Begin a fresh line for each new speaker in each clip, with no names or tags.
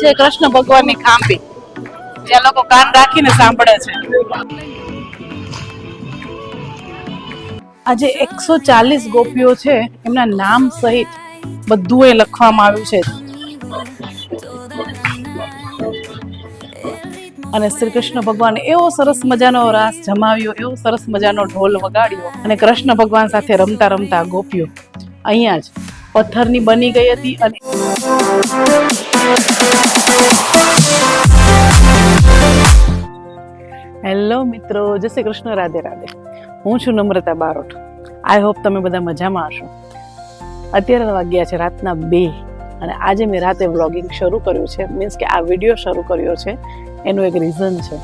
છે, કૃષ્ણ ભગવાનની ખાંભી. જે લોકો કાન રાખીને સાંભળે છે. આજે એકસો ચાલીસ ગોપીઓ છે, એમના નામ સહિત બધું એ લખવામાં આવ્યું છે. અને શ્રી કૃષ્ણ ભગવાન એવો સરસ મજાનો રાસ જમાવ્યો, એવો સરસ મજાનો ઢોલ વગાડ્યો અને કૃષ્ણ ભગવાન સાથે રમતા રમતા ગોપીઓ અહીંયા જ પથ્થરની બની ગઈ હતી અને હેલો મિત્રો, જય શ્રી કૃષ્ણ, રાધે રાધે. હું છું નમ્રતા બારોટ. આઈ હોપ તમે બધા મજામાં હશો. અત્યારે વાગ્યા છે રાતના બે અને આજે મેં રાતે વ્લોગિંગ શરૂ કર્યું છે. મીન્સ કે આ વીડિયો શરૂ કર્યો છે. એનું એક રીઝન છે.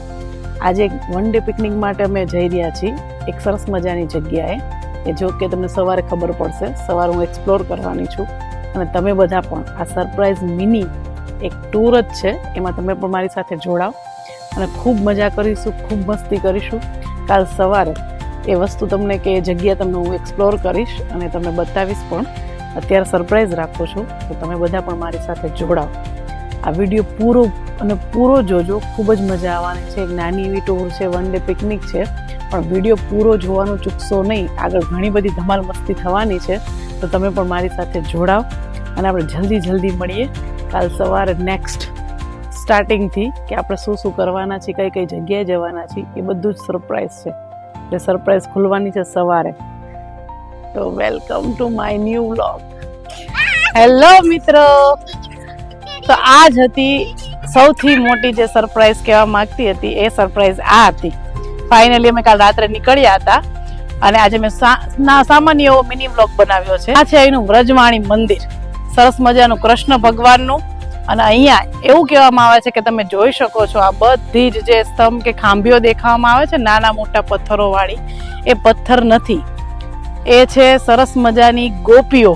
આજે વન ડે પિકનિક માટે અમે જઈ રહ્યા છીએ. એક સરસ મજાની જગ્યાએ. એ જો કે તમને સવારે ખબર પડશે. સવારે હું એક્સપ્લોર કરવાની છું. અને તમે બધા પણ આ સરપ્રાઈઝ મિની એક ટૂર જ છે. એમાં તમે પણ મારી સાથે જોડાઓ અને ખૂબ મજા કરીશું, ખૂબ મસ્તી કરીશું. કાલ સવારે એ વસ્તુ તમને કે જગ્યા તમને હું એક્સપ્લોર કરીશ અને તમને બતાવીશ પણ. અત્યારે સરપ્રાઈઝ રાખું છું તો તમે બધા પણ મારી સાથે જોડાઓ આ વીડિયો પૂરો અને પૂરો જોજો. ખૂબ જ મજા આવવાની છે. એક નાની એવી ટૂર છે વન ડે પિકનિક છે. પણ વીડિયો પૂરો જોવાનું ચૂકશો નહીં. આગળ ઘણી બધી ધમાલ મસ્તી થવાની છે. તો તમે પણ મારી સાથે જોડાઓ અને આપણે જલ્દી જલ્દી મળીએ. કાલ સવારે નેક્સ્ટ સ્ટાર્ટિંગથી કે આપણે શું શું કરવાના છીએ કઈ કઈ જગ્યાએ જવાના છીએ એ બધું જ સરપ્રાઈઝ છે. એટલે સરપ્રાઈઝ ખુલવાની છે સવારે. તો welcome to my new vlog hello મિત્રો. તો આ જ હતી સૌથી મોટી જે સરપ્રાઈઝ કહેવા માંગતી હતી, એ સરપ્રાઈઝ આ હતી. ફાઇનલી અમે કાલ રાત્રે નીકળ્યા હતા અને આજે મેં સામાન્ય એવો મિની વ્લોગ બનાવ્યો છે. આ છે એનું વ્રજવાણી મંદિર. સરસ મજાનું કૃષ્ણ ભગવાનનું. અને અહીંયા એવું કહેવામાં આવે છે કે તમે જોઈ શકો છો આ બધી જ જે સ્તંભ કે ખાંભીઓ દેખાવામાં આવે છે, નાના મોટા પથ્થરોવાળી, એ પથ્થર નથી. એ છે સરસ મજાની ગોપીઓ,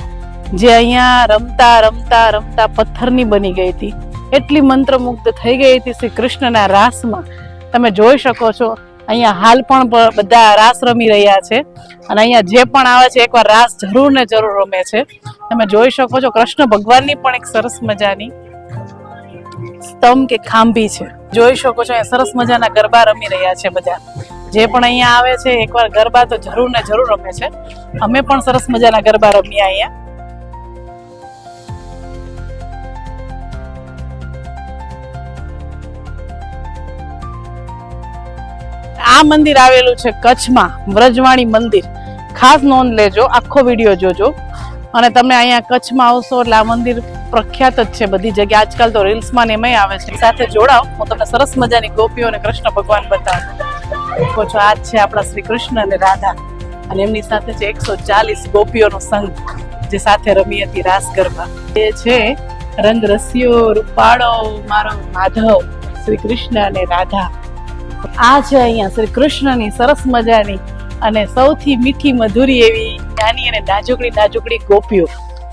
જે અહીંયા રમતા રમતા રમતા પથ્થરની બની ગઈ હતી. એટલી મંત્રમુગ્ધ થઈ ગઈ હતી શ્રી કૃષ્ણના રાસમાં. તમે જોઈ શકો છો, અહીંયા હાલ પણ બધા રાસ રમી રહ્યા છે. અને અહીંયા જે પણ આવે છે, એકવાર રાસ જરૂર ને જરૂર રમે છે. તમે જોઈ શકો છો, કૃષ્ણ ભગવાનની પણ એક સરસ મજાની સ્તંભ કે ખાંભી છે. જોઈ શકો છો અહીંયા સરસ મજાના ગરબા રમી રહ્યા છે બધા. જે પણ અહીંયા આવે છે, એકવાર ગરબા તો જરૂર ને જરૂર રમે છે. અમે પણ સરસ મજાના ગરબા રમ્યા અહીંયા. આ મંદિર આવેલું છે કચ્છમાં, વ્રજવાણી મંદિર. ખાસ નોંધ લેજો, આખો વીડિયો જોજો. અને તમે અહીંયા કચ્છમાં આવશો એટલે આ મંદિર પ્રખ્યાત જ છે બધી જગ્યાએ. આજકાલ તો રીલ્સમાં ને આવે છે. સાથે જોડાઓ. હું તમને સરસ મજાની ગોપીઓ અને કૃષ્ણ ભગવાન બતાવું. છો? આ છે આપણા શ્રી કૃષ્ણ અને રાધા. અને એમની સાથે છે એકસો ચાલીસ ગોપીઓનો સંઘ, જે સાથે રમી હતી રાસ ગરબા. એ છે રંગ રસિયો, રૂપાળો, મારો માધવ, શ્રી કૃષ્ણ અને રાધા. આ છે અહીંયા શ્રી કૃષ્ણની સરસ મજાની અને સૌથી મીઠી મધુરી એવી નાની અને નાજુકડી નાજુકડી ગોપીઓ.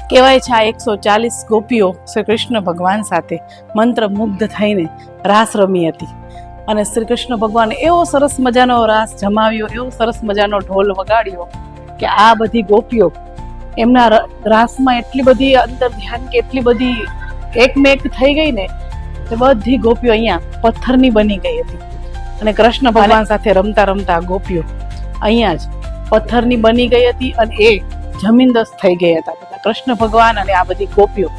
કહેવાય છે આ એકસો ચાલીસ ગોપીઓ શ્રી કૃષ્ણ ભગવાન સાથે મંત્ર મુગ્ધ થઈને રાસ રમી હતી. અને શ્રી કૃષ્ણ ભગવાને એવો સરસ મજાનો રાસ જમાવ્યો એવો સરસ મજાનો ઢોલ વગાડ્યો કે આ બધી ગોપીઓ એમના રાસમાં એટલી બધી અંતર ધ્યાન કે એટલી બધી એકમેક થઈ ગઈ ને કે બધી ગોપીઓ અહીંયા પથ્થરની બની ગઈ હતી. અને કૃષ્ણ ભગવાન સાથે રમતા રમતા ગોપીઓ અહીંયા જ પથ્થરની બની ગઈ હતી અને એ જમીનદસ્ત થઈ ગયા હતા બધા. કૃષ્ણ ભગવાન અને આ બધી ગોપીઓ.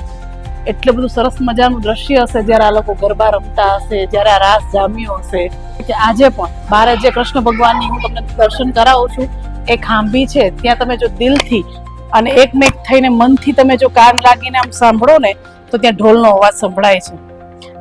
એટલે બધું સરસ મજાનું દ્રશ્ય હશે જ્યારે આ લોકો ગરબા રમતા હશે, જ્યારે આ રાસ જામ્યો હશે. કે આજે પણ બારે જે કૃષ્ણ ભગવાનની હું તમને દર્શન કરાવું છું, એ ખાંભી છે. ત્યાં તમે જો દિલથી અને એકમેક થઈને મનથી તમે જો કાન લાગીને આમ સાંભળો ને, તો ત્યાં ઢોલનો અવાજ સંભળાય છે.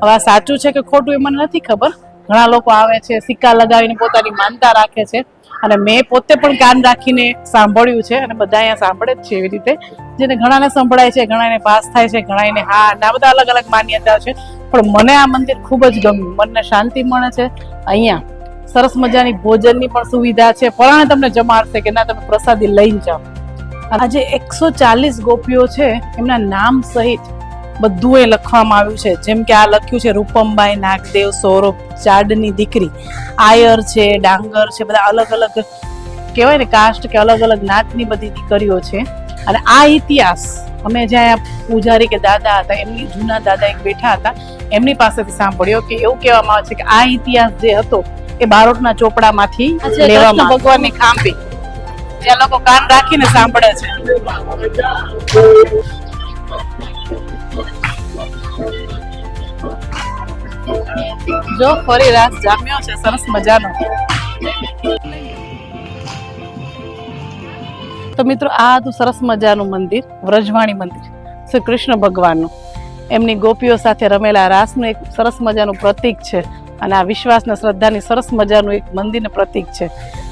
હવે સાચું છે કે ખોટું એ મને નથી ખબર ઘણા લોકો આવે છે, સિક્કા લગાવીને પોતાની માનતા રાખે છે. અને મેં પોતે પણ કાન રાખીને સાંભળ્યું છે અને બધા અહીંયા સાંભળે જ છે એવી રીતે. જેને ઘણાને સંભળાય છે, ઘણાને પાસ થાય છે, ઘણાને હા ના બધા અલગ અલગ માન્યતા છે. પણ મને આ મંદિર ખૂબ જ ગમ્યું. મનને શાંતિ મળે છે. અહીંયા સરસ મજાની ભોજનની પણ સુવિધા છે. પરાણે તમને જમાડશે કે ના, તમે પ્રસાદી લઈને જાઓ. આજે એકસો ચાલીસ ગોપીઓ છે, એમના નામ સહિત બધું એ લખવામાં આવ્યું છે. જેમ કે આ લખ્યું છે રૂપમબાઈ નાગદેવ સૌરભ ચાડની દીકરી. આયર છે ડાંગર છે બધા અલગ અલગ કહેવાય ને કાસ્ટ કે અલગ અલગ નાતની બધી દીકરીઓ છે. અને આ ઇતિહાસ અમે જ્યાં પૂજારી કે દાદા હતા એમની જૂના દાદા એક બેઠા હતા એમની પાસેથી સાંભળ્યો કે એવું કહેવામાં આવે છે કે આ ઇતિહાસ જે હતો એ બારોટના ચોપડામાંથી લેવામાં ભગવાનની ખાંભી. જે લોકો કાન રાખીને સાંભળે છે. જો ફરી રાસ જામ્યો છે, સરસ મજાનો. તો મિત્રો, આ હતું સરસ મજાનું મંદિર, વ્રજવાણી મંદિર, શ્રી કૃષ્ણ ભગવાનનું. એમની ગોપીઓ સાથે રમેલા રાસનું એક સરસ મજાનું પ્રતીક છે અને આ વિશ્વાસના, શ્રદ્ધાની સરસ મજાનું એક મંદિરનું પ્રતીક છે.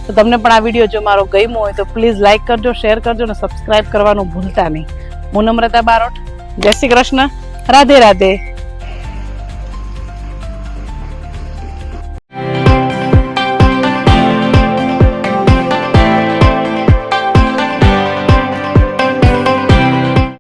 તો તમને પણ આ વીડિયો જો મારો ગમ્યો હોય, તો પ્લીઝ લાઇક કરજો, શેર કરજો અને સબસ્ક્રાઇબ કરવાનું ભૂલતા નહીં. હું નમ્રતા બારોટ, જય શ્રી કૃષ્ણ, રાધે રાધે.